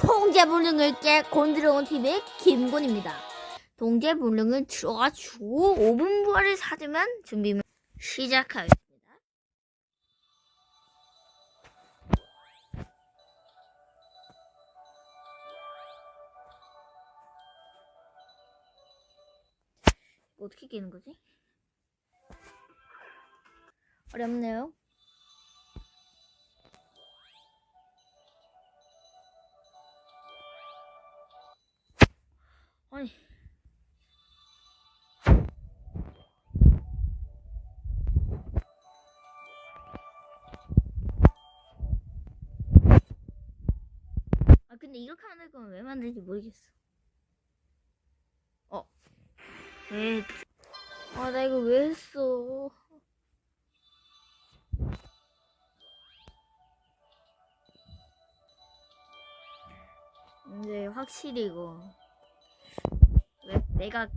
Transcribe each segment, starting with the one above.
통제불능을 깨 곤드러운 TV의 김곤입니다. 통제불능을 들어가지고 5분 부활을 사주면 준비물 시작하겠습니다. 어떻게 깨는 거지? 어렵네요. 근데 이렇게 하는 건 왜 만드는지 모르겠어. 어. 왜? 아 나 이거 왜 했어? 근데 확실히 이거 왜 내가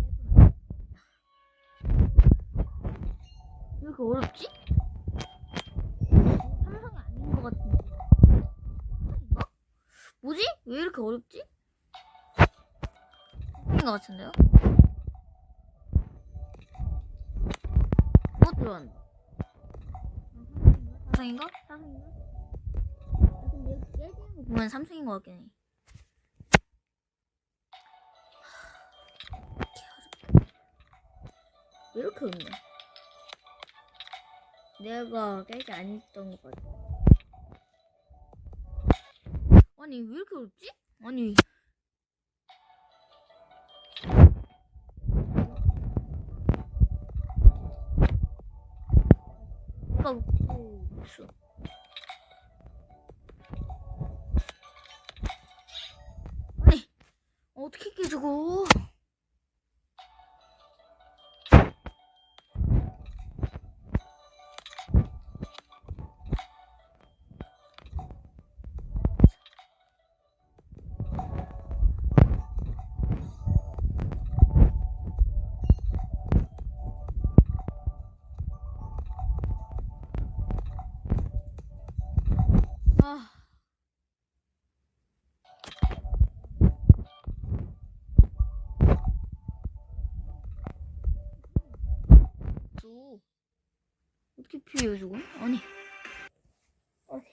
왜 이렇게 어렵지? 삼성이 아닌 것 같은데 삼성인가? 뭐지? 왜 이렇게 어렵지? 삼성인 것 같은데요? 뭐 들어왔나? 삼성인가? 삼성인가? 거 보면 삼성인 것 같긴 해 왜 이렇게 없냐? 내가 깨지 안 했던 것 같아. 아니 왜 이렇게 어렵지? 아니 있어. 아니 어떻게 깨 저거? 또 어떻게 피해요 저거? 아니 아니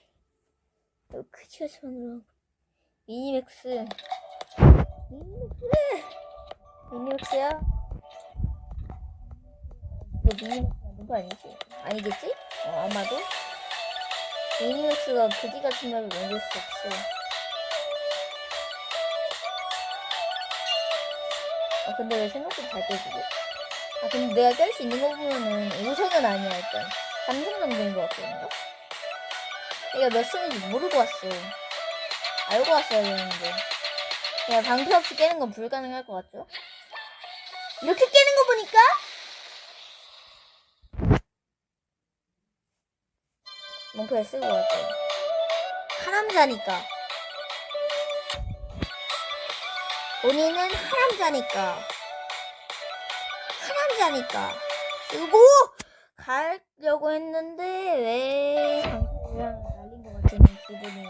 너 크지가 손으로 미니맥스 미니맥스 미니맥스야? 너 미니맥스 만든 거 아니지? 아니겠지? 어 아마도 미니맥스가 그지 같은 맵을 만들 수 없어. 아 근데 왜 생각보다 잘 깨지지? 아 근데 내가 깰 수 있는 거 보면은 5선은 아니야 일단 3선 정도인 것 같거든요? 내가 몇 선인지 모르고 왔어. 알고 왔어야 되는데. 그냥 방패 없이 깨는 건 불가능할 것 같죠? 이렇게 깨는 거 보니까 몽크에 쓰고 갈게요. 하남자니까. 본인은 하남자니까. 하남자니까. 쓰고 가려고 했는데 왜 방송이랑 날린 것 같은 기분이.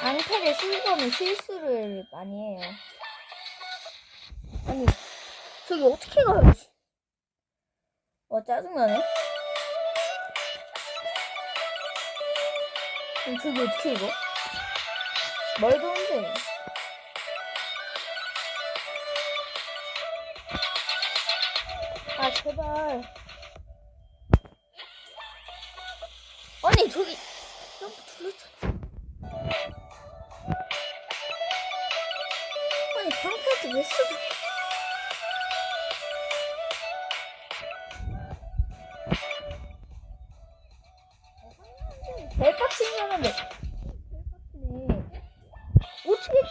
방패를 쓰고 하면 실수를 많이 해요. 아니, 저기 어떻게 가요? 와, 짜증나네. 그럼 저기 어떻게 이거? 말도 안 돼. 아, 제발. 아니, 저기, 점프 눌렀잖아.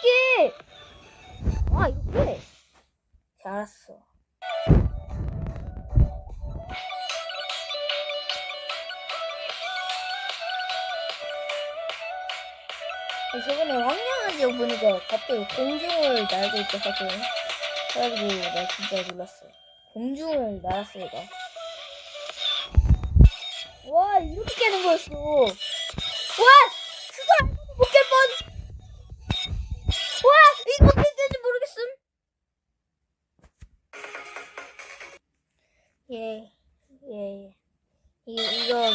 깨? 아 이렇게 최근에 황량한 지역 보니까 갑자기 공중을 날고 있어서 그래가지고 나 진짜 놀랐어. 공중을 날았어 얘가. 와 이렇게 깨는 거였어. 와 예, 예. 이 이거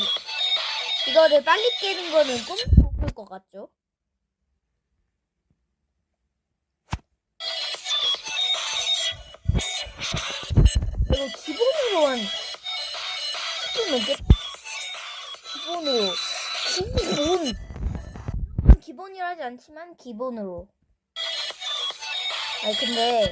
이거를 빨리 깨는 거는 꿈도 못꿀것 같죠? 이거 기본으로 한 10분 넘게 기본으로 기본 기본이라 하지 않지만 기본으로 아니 근데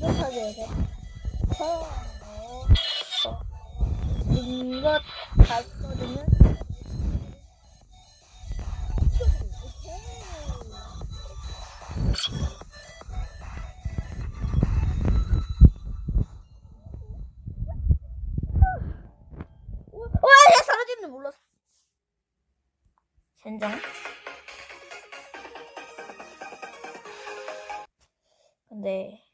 완벽하게 해서 이것 몰랐어. 젠장. 근데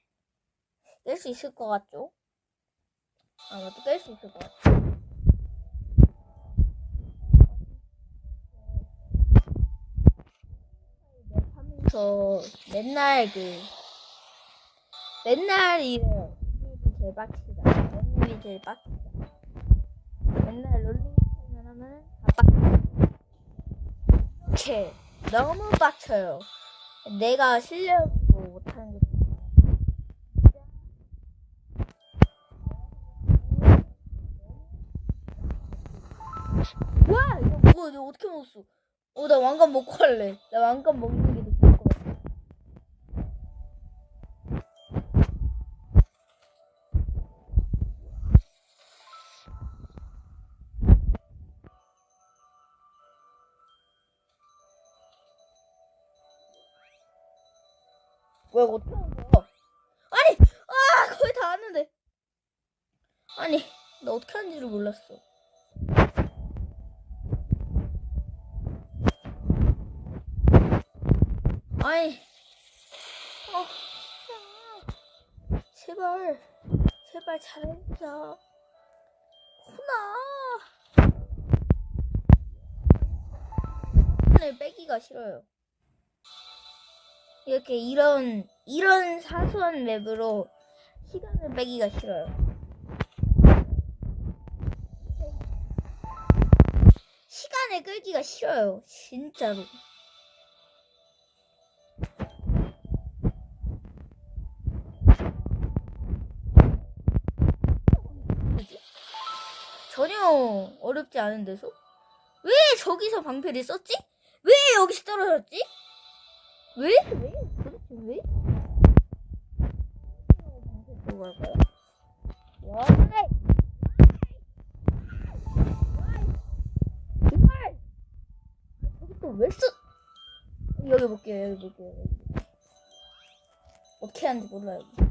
깰 수 있을 것 같죠? 아마도 깰 수 있을 것 같죠. 저 맨날 그 맨날. 롤링이 제일 빡치다. 롤링이 제일 빡치다. 맨날 롤링 하면 하면 다 빡쳐. 이렇게 너무 빡쳐요. 내가 실력 뭐야 이거 어떻게 먹었어? 어 나 왕관 먹고 할래. 나 왕관 먹는 게더 좋을 것 같아. 뭐야 이거 어떻게 하는 거야? 아니 아 거의 다 왔는데. 아니 나 어떻게 하는지를 몰랐어. 아이, 어. 제발, 제발 잘해주자. 호나. 시간을 빼기가 싫어요. 이렇게 이런, 이런 사소한 맵으로 시간을 빼기가 싫어요. 시간을 끌기가 싫어요. 진짜로. 전혀 어렵지 않은 데서? 왜 저기서 방패를 썼지? 왜 여기서 떨어졌지? 왜? 왜? 도대체 왜? 들고 갈까요? 와, 정말! 저기 또왜 쓰? 여기 볼게요, 여기 볼게요. 어떻게 하는지 몰라요.